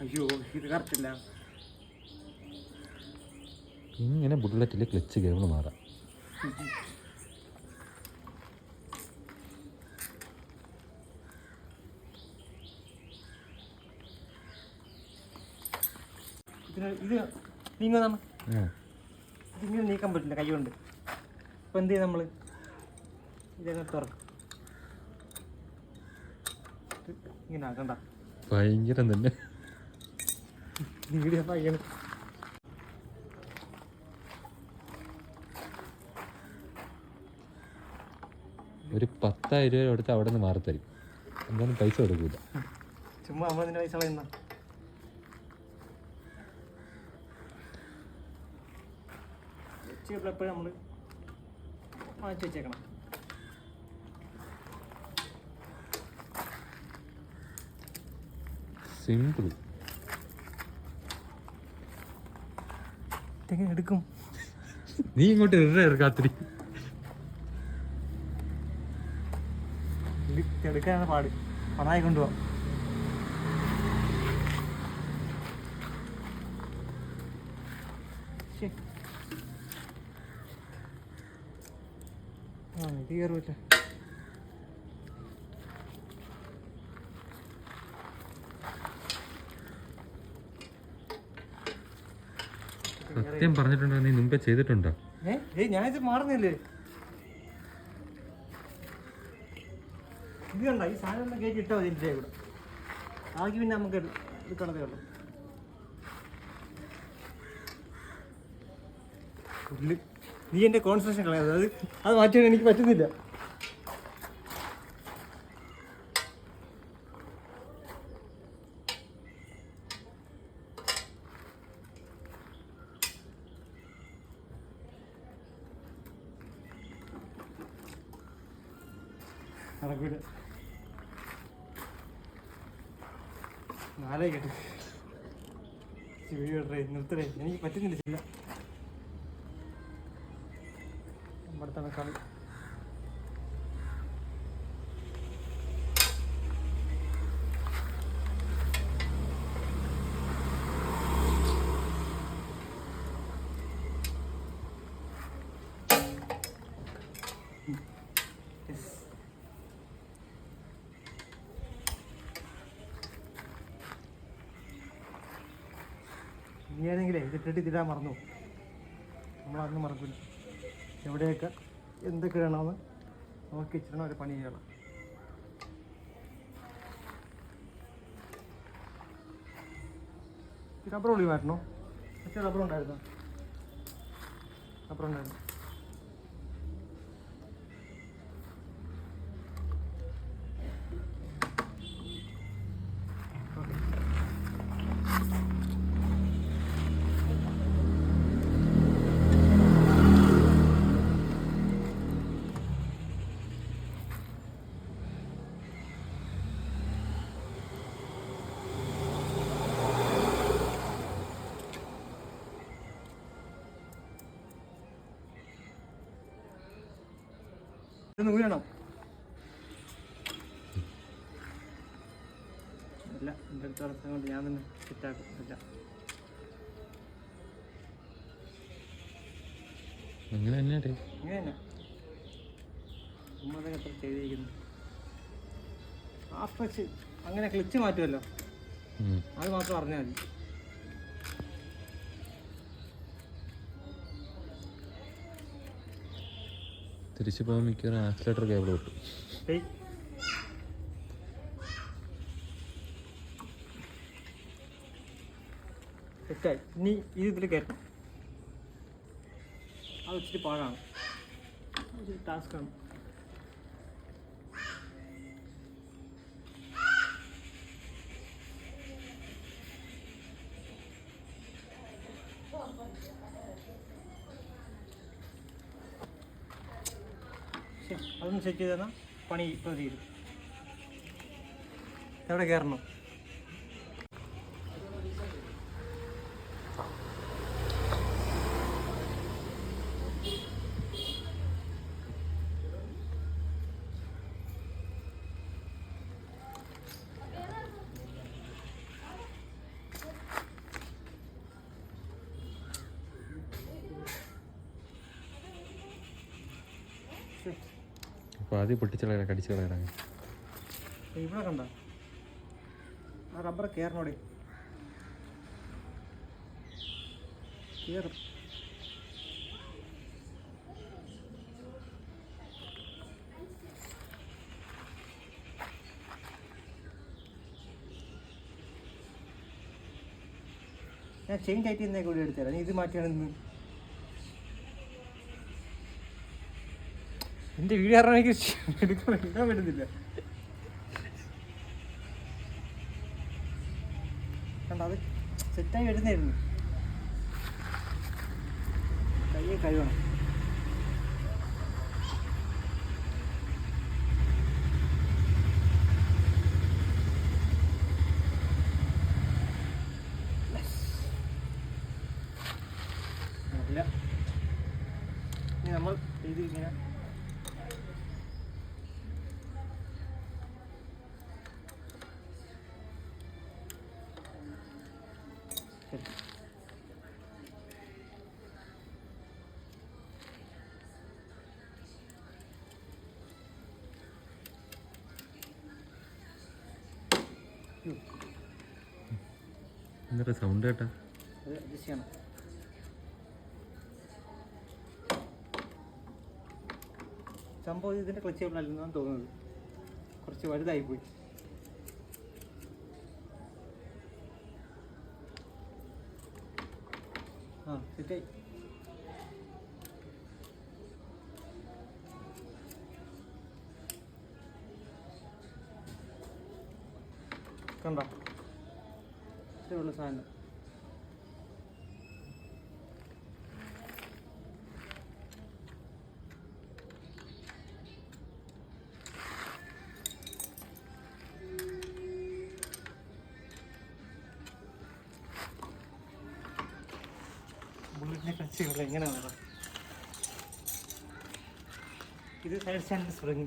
അയ്യോ ഇത് കറക്റ്റില്ല ഇങ്ങനെ ബുള്ളറ്റിൽ ക്ലച്ച് കേബിൾ മാറാം. ഇത് നീങ്ങുന്നതാണ് ആ. ഇതിങ്ങനെ നീക്കാൻ പറ്റില്ല കൈ കൊണ്ട്. അപ്പോൾ എന്ത് ചെയ്യും നമ്മൾ ഇതങ്ങനെ തുറക്കും. ഇങ്ങനെ ആക്കണ്ട. ഭയങ്കരം തന്നെ. വീഡിയോ പയ്യണ് ഒരു പത്തായിരം രൂപ കൊടുത്ത് അവിടെ നിന്ന് മാറി തരും എന്തായാലും പൈസ കൊടുക്കൂല. ചുമ്മാ അമ്പതിന്റെ പൈസ കളയുന്ന എപ്പോഴും നമ്മൾ മാറ്റി വെച്ചേക്കണം. സിമ്പിൾ ഇതെങ്ങനെ എടുക്കും? നീ ഇങ്ങോട്ട് ഇത് എടുക്കാനാണ് പാട്. പണായി കൊണ്ടുപോകാം ശ്ശേ. ആ ഇത് കയറുമല്ലേ സത്യം പറഞ്ഞിട്ടുണ്ടോ? നീ മുമ്പേ ചെയ്തിട്ടുണ്ടോ? ഞാനിത് മാറുന്നില്ലേ? ഇത് കണ്ട? ഈ സാധനം കേക്ക് ഇട്ടോ മതി കൂടെ. ആക്കി പിന്നെ നമുക്ക് എടു- എടുക്കണതേ ഉള്ളൂ. നീ എന്റെ കോൺസെൻട്രേഷൻ കളയാതെ അത് അത് മാറ്റാൻ എനിക്ക് പറ്റുന്നില്ല. നടക്കൂല. നാലേ കേട്ട് വീഡിയോ നിർത്തണേ. എനിക്ക് പറ്റുന്നില്ല ചില്ല. നമ്മുടെ തന്നെ കളി. ഇനിയാണെങ്കിലേ ഇതിട്ടിട്ട് ഇതിടാൻ മറന്നു നമ്മളന്ന് മറക്കില്ല എവിടെയൊക്കെ എന്തൊക്കെ ഇടണമെന്ന് നോക്കി ഇച്ചിരണ ഒരു പണി ചെയ്യണം റബ്ബർ ഉള്ളി മാറ്റണോ? പക്ഷേ റബ്ബർ ഉണ്ടായിരുന്നോ? റബ്ബർ ഉണ്ടായിരുന്നു. ഊരണം അല്ല എന്റെ അടുത്ത് നടത്താൻ കൊണ്ട് ഞാൻ തന്നെ സെറ്റാക്കും ഇല്ല. നിങ്ങൾ തന്നെ ഇങ്ങനെ തന്നെ. നമ്മളതൊക്കെ എത്ര ചെയ്തിരിക്കുന്നു. ആ പക്ഷെ അങ്ങനെ ക്ലിച്ച് മാറ്റുമല്ലോ. അത് മാത്രം അറിഞ്ഞാൽ മതി. തിരിച്ചു പോകാൻ മിക്കവാറും ആക്സിലേറ്റർ കേബിൾ കിട്ടും പാടാണ് ടാസ്ക്കാണ് അതൊന്ന് സെറ്റ് ചെയ്ത് തന്നാൽ പണി ഇപ്പോൾ തീരും എവിടെ കയറണം? പാതി പൊട്ടിച്ച് കളയടാ കടിച്ച് കളയടാ ദേ ഇവിടെ കണ്ട. ആ റബ്ബർ കയറണോടെ കയറും ഞാൻ ചെയിൻ കയറ്റി എന്നേ കൂടി എടുത്തേരാ നീ ഇത് മാറ്റിയാണ് വീട് വീഡിയോ കാരണം പറ്റുന്നില്ല. സെറ്റായി വരുന്നായിരുന്നു കയ്യെ കഴിവണം എന്താ സൗണ്ട് കേട്ടാ? സംഭവം ഇതിന്റെ ക്ലച്ച് അല്ലെന്നാണ് തോന്നുന്നത്. കുറച്ച് വലുതായി പോയി. ആ സെറ്റായി കണ്ടോ? ഇത്രയുള്ള സാധനം. ബുള്ളറ്റിനെ എങ്ങനെയാണ് ഇത് സൈഡ് സ്റ്റാൻഡ് സ്പ്രിങ്